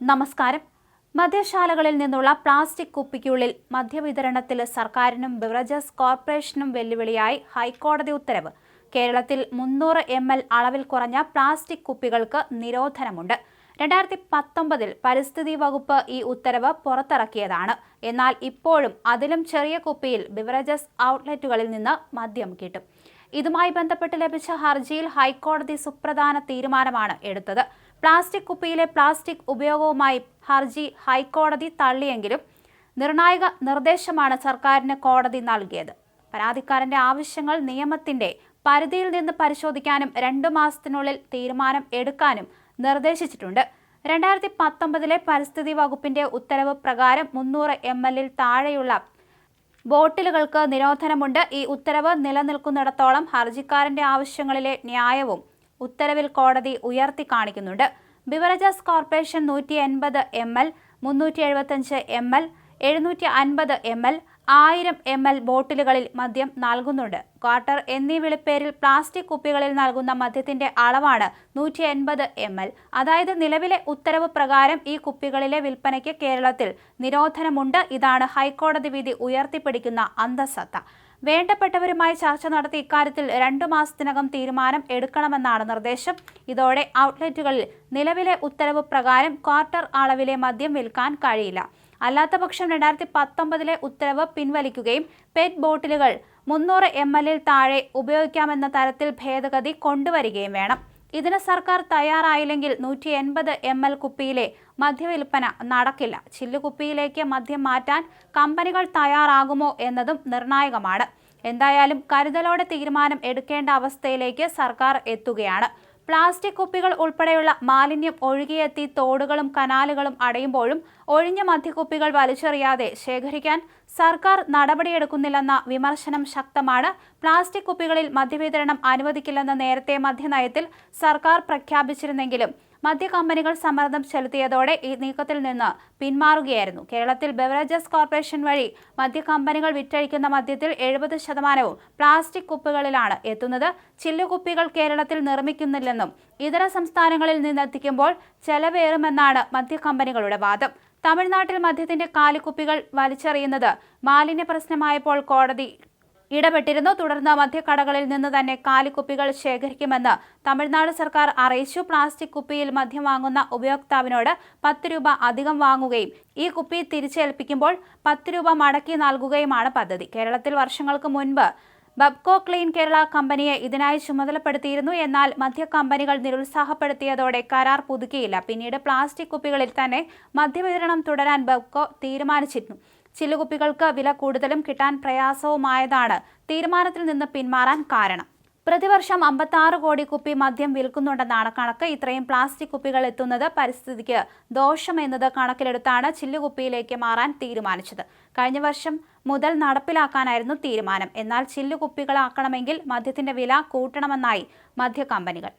നമസ്കാരം. മദ്യശാലകളിൽ നിന്നുള്ള പ്ലാസ്റ്റിക് കുപ്പിക്കുള്ളിൽ മദ്യവിതരണത്തിൽ സർക്കാരിനും ബിവറേജസ് കോർപ്പറേഷനും വെല്ലുവിളിയായി ഹൈക്കോടതി ഉത്തരവ്. കേരളത്തിൽ മുന്നൂറ് എം എൽ അളവിൽ കുറഞ്ഞ പ്ലാസ്റ്റിക് കുപ്പികൾക്ക് നിരോധനമുണ്ട്. രണ്ടായിരത്തി പത്തൊമ്പതിൽ പരിസ്ഥിതി വകുപ്പ് ഈ ഉത്തരവ് പുറത്തിറക്കിയതാണ്. എന്നാൽ ഇപ്പോഴും അതിലും ചെറിയ കുപ്പിയിൽ ബിവറേജസ് ഔട്ട്ലെറ്റുകളിൽ നിന്ന് മദ്യം കിട്ടും. ഇതുമായി ബന്ധപ്പെട്ട് ലഭിച്ച ഹർജിയിൽ ഹൈക്കോടതി സുപ്രധാന തീരുമാനമാണ് എടുത്തത്. പ്ലാസ്റ്റിക് കുപ്പിയിലെ പ്ലാസ്റ്റിക് ഉപയോഗവുമായി ഹർജി ഹൈക്കോടതി തള്ളിയെങ്കിലും നിർണായക നിർദ്ദേശമാണ് സർക്കാരിന് കോടതി നൽകിയത്. പരാതിക്കാരന്റെ ആവശ്യങ്ങൾ നിയമത്തിന്റെ പരിധിയിൽ നിന്ന് പരിശോധിക്കാനും രണ്ടു മാസത്തിനുള്ളിൽ തീരുമാനം എടുക്കാനും നിർദ്ദേശിച്ചിട്ടുണ്ട്. രണ്ടായിരത്തി പത്തൊമ്പതിലെ പരിസ്ഥിതി വകുപ്പിന്റെ ഉത്തരവ് പ്രകാരം മുന്നൂറ് എം എല്ലിൽ താഴെയുള്ള ബോട്ടിലുകൾക്ക് നിരോധനമുണ്ട്. ഈ ഉത്തരവ് നിലനിൽക്കുന്നിടത്തോളം ഹർജിക്കാരന്റെ ആവശ്യങ്ങളിലെ ന്യായവും ഉത്തരവിൽ കോടതി ഉയർത്തി കാണിക്കുന്നുണ്ട്. ബിവറേജസ് കോർപ്പറേഷൻ നൂറ്റി എൺപത് എം എൽ മുന്നൂറ്റി എഴുപത്തഞ്ച് എം എൽ എഴുന്നൂറ്റി അൻപത് എം എൽ ആയിരം എം എൽ ബോട്ടിലുകളിൽ മദ്യം നൽകുന്നുണ്ട്. ക്വാർട്ടർ എന്നീ വിളിപ്പേരിൽ പ്ലാസ്റ്റിക് കുപ്പികളിൽ നൽകുന്ന മദ്യത്തിന്റെ അളവാണ് നൂറ്റി എൺപത് എം എൽ. അതായത് നിലവിലെ ഉത്തരവ് പ്രകാരം ഈ കുപ്പികളിലെ വിൽപ്പനയ്ക്ക് കേരളത്തിൽ നിരോധനമുണ്ട്. ഇതാണ് ഹൈക്കോടതി വിധി ഉയർത്തിപ്പിടിക്കുന്ന അന്തസത്ത. വേണ്ടപ്പെട്ടവരുമായി ചർച്ച നടത്തി ഇക്കാര്യത്തിൽ രണ്ടു മാസത്തിനകം തീരുമാനം എടുക്കണമെന്നാണ് നിർദ്ദേശം. ഇതോടെ ഔട്ട്ലെറ്റുകളിൽ നിലവിലെ ഉത്തരവ് പ്രകാരം ക്വാർട്ടർ അളവിലെ മദ്യം വിൽക്കാൻ കഴിയില്ല. അല്ലാത്തപക്ഷം രണ്ടായിരത്തി പത്തൊമ്പതിലെ ഉത്തരവ് പിൻവലിക്കുകയും പെറ്റ് ബോട്ടിലുകൾ മുന്നൂറ് എം എല്ലിൽ താഴെ ഉപയോഗിക്കാമെന്ന തരത്തിൽ ഭേദഗതി കൊണ്ടുവരികയും വേണം. ഇതിന് സർക്കാർ തയ്യാറായില്ലെങ്കിൽ നൂറ്റി എൺപത് എം എൽ കുപ്പിയിലെ മദ്യവിൽപ്പന നടക്കില്ല. ചില്ലുകുപ്പിയിലേക്ക് മദ്യം മാറ്റാൻ കമ്പനികൾ തയ്യാറാകുമോ എന്നതും നിർണായകമാണ്. എന്തായാലും കരുതലോടെ തീരുമാനം എടുക്കേണ്ട അവസ്ഥയിലേക്ക് സർക്കാർ എത്തുകയാണ്. പ്ലാസ്റ്റിക് കുപ്പികൾ ഉൾപ്പെടെയുള്ള മാലിന്യം ഒഴുകിയെത്തി തോടുകളും കനാലുകളും അടയുമ്പോഴും ഒഴിഞ്ഞ മദ്യക്കുപ്പികൾ വലിച്ചെറിയാതെ ശേഖരിക്കാൻ സർക്കാർ നടപടിയെടുക്കുന്നില്ലെന്ന വിമർശനം ശക്തമാണ്. പ്ലാസ്റ്റിക് കുപ്പികളിൽ മദ്യവിതരണം അനുവദിക്കില്ലെന്ന് നേരത്തെ മദ്യനയത്തിൽ സർക്കാർ പ്രഖ്യാപിച്ചിരുന്നെങ്കിലും മദ്യ കമ്പനികൾ സമ്മർദ്ദം ചെലുത്തിയതോടെ ഈ നീക്കത്തിൽ നിന്ന് പിന്മാറുകയായിരുന്നു. കേരളത്തിൽ ബെവറേജസ് കോർപ്പറേഷൻ വഴി മദ്യ കമ്പനികൾ വിറ്റഴിക്കുന്ന മദ്യത്തിൽ എഴുപത് ശതമാനവും പ്ലാസ്റ്റിക് കുപ്പികളിലാണ് എത്തുന്നത്. ചില്ലുകുപ്പികൾ കേരളത്തിൽ നിർമ്മിക്കുന്നില്ലെന്നും ഇതര സംസ്ഥാനങ്ങളിൽ നിന്നെത്തിക്കുമ്പോൾ ചെലവേറുമെന്നാണ് മദ്യ കമ്പനികളുടെ വാദം. തമിഴ്നാട്ടിൽ മദ്യത്തിന്റെ കാലിക്കുപ്പികൾ വലിച്ചെറിയുന്നത് മാലിന്യ പ്രശ്നമായപ്പോൾ കോടതി ഇടപെട്ടിരുന്നു. തുടർന്ന് മദ്യക്കടകളിൽ നിന്ന് തന്നെ കാലിക്കുപ്പികൾ ശേഖരിക്കുമെന്ന് തമിഴ്നാട് സർക്കാർ അറിയിച്ചു. പ്ലാസ്റ്റിക് കുപ്പിയിൽ മദ്യം വാങ്ങുന്ന ഉപയോക്താവിനോട് പത്ത് രൂപ അധികം വാങ്ങുകയും ഈ കുപ്പി തിരിച്ചേൽപ്പിക്കുമ്പോൾ പത്ത് രൂപ മടക്കി നൽകുകയുമാണ് പദ്ധതി. കേരളത്തിൽ വർഷങ്ങൾക്ക് മുൻപ് ബബ്കോ ക്ലീൻ കേരള കമ്പനിയെ ഇതിനായി ചുമതലപ്പെടുത്തിയിരുന്നു. എന്നാൽ മദ്യ കമ്പനികൾ നിരുത്സാഹപ്പെടുത്തിയതോടെ കരാർ പുതുക്കിയില്ല. പിന്നീട് പ്ലാസ്റ്റിക് കുപ്പികളിൽ തന്നെ മദ്യവിതരണം തുടരാൻ ബബ്കോ തീരുമാനിച്ചിരുന്നു. ചില്ലുകുപ്പികൾക്ക് വില കൂടുതലും കിട്ടാൻ പ്രയാസവുമായതാണ് തീരുമാനത്തിൽ നിന്ന് പിന്മാറാൻ കാരണം. പ്രതിവർഷം അമ്പത്താറ് കോടി കുപ്പി മദ്യം വിൽക്കുന്നുണ്ടെന്നാണ് കണക്ക്. ഇത്രയും പ്ലാസ്റ്റിക് കുപ്പികൾ എത്തുന്നത് പരിസ്ഥിതിക്ക് ദോഷമെന്നത് കണക്കിലെടുത്താണ് ചില്ലുകുപ്പിയിലേക്ക് മാറാൻ തീരുമാനിച്ചത്. കഴിഞ്ഞ വർഷം മുതൽ നടപ്പിലാക്കാനായിരുന്നു തീരുമാനം. എന്നാൽ ചില്ലുകുപ്പികളാക്കണമെങ്കിൽ മദ്യത്തിന്റെ വില കൂട്ടണമെന്നായി മദ്യ കമ്പനികൾ